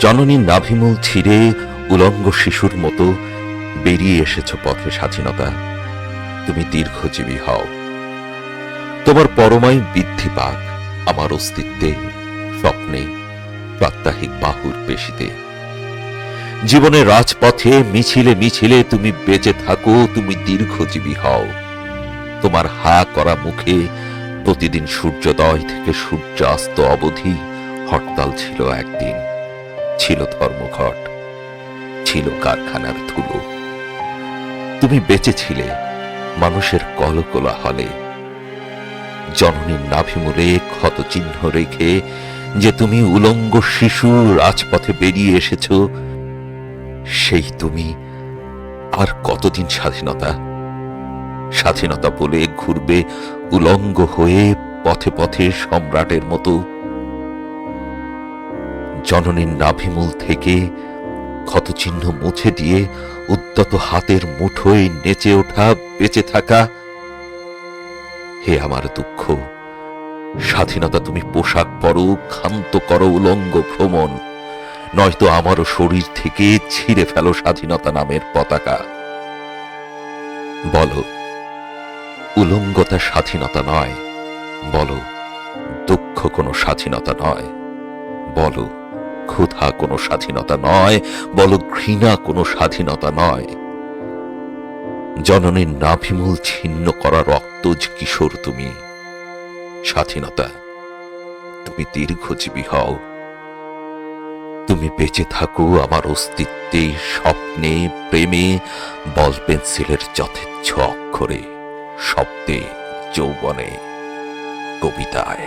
জননীর নাভিমূল ছিঁড়ে উলঙ্গ শিশুর মতো বেরিয়ে এসেছ পথে স্বাধীনতা। তুমি দীর্ঘজীবী হও। তোমার পরমাই বৃদ্ধি পাক আমার অস্তিত্বে, স্বপ্নে, প্রাত্যহিক বাহুর পেশিতে। জীবনের রাজপথে মিছিলে মিছিলে তুমি বেঁচে থাকো, তুমি দীর্ঘজীবী হও। তোমার হা করা মুখে প্রতিদিন সূর্যোদয় থেকে সূর্যাস্ত অবধি হরতাল ছিল একদিন। ছিল ধর্মঘট, ছিল কারখানার ধুলো। তুমি বেঁচেছিলে মানুষের কলকোলা হলে। জননীর নাভিমূলে ক্ষত চিহ্ন রেখে যে তুমি উলঙ্গ শিশু রাজপথে বেরিয়ে এসেছ, সেই তুমি আর কতদিন স্বাধীনতা? স্বাধীনতা বলে ঘুরবে উলঙ্গ হয়ে পথে পথে সম্রাটের মতো জননীর নাভিমূল থেকে ক্ষতচিহ্ন মুছে দিয়ে উদ্যত হাতের মুঠোয় নেচে ওঠা, বেঁচে থাকা। হে আমার দুঃখ, স্বাধীনতা তুমি পোশাক পরো, ক্ষান্ত করো উলঙ্গ ভ্রমণ, নয়তো আমারও শরীর থেকে ছিঁড়ে ফেলো স্বাধীনতা নামের পতাকা। বলো, উলঙ্গতা স্বাধীনতা নয়, বলো, দুঃখ কোনো স্বাধীনতা নয়, বলো ক্ষুধা কোনো স্বাধীনতা নয়, বলো ঘৃণা কোনো স্বাধীনতা নয়। জননীর নাভিমূল ছিন্ন করা রক্তজ কিশোর তুমি, স্বাধীনতা, তুমি দীর্ঘজীবী হও। তুমি বেঁচে থাকো আমার অস্তিত্বে, স্বপ্নে, প্রেমে, বল পেন্সিলের যথেচ্ছ অক্ষরে শব্দে যৌবনে, কবিতায়।